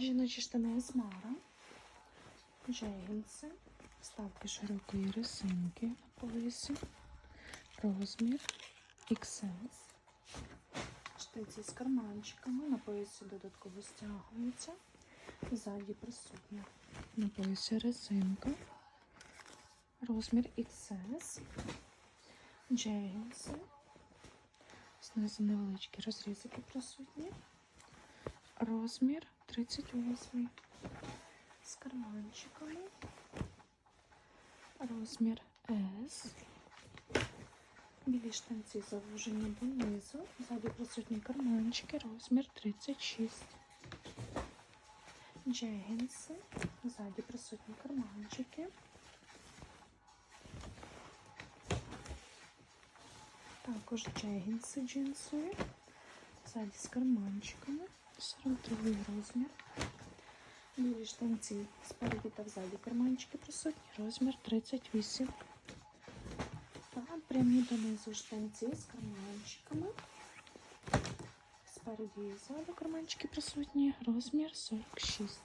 Жіночі штани з Мара, джейнси, вставки широкої резинки на поясі, розмір XS, штиці з карманчиками, на поясі додатково стягується, ззаді присутня. На поясі резинка, розмір XS, джейнси, знизу невеличкі розрізики присутні. Розмір 38 з карманчиками. Розмір S. Білі штанці завужені донизу. Ззаду присутні карманчики. Розмір 36. Джегінси. Ззаді присутні карманчики. Також джегінси джинсові. Ззаді з карманчиками. 42 розмір. Білі штанці спереді та взаді карманчики присутні. Розмір 38. Та прямі донизу штанці з карманчиками. Спереді і ззаду карманчики присутні. Розмір 46.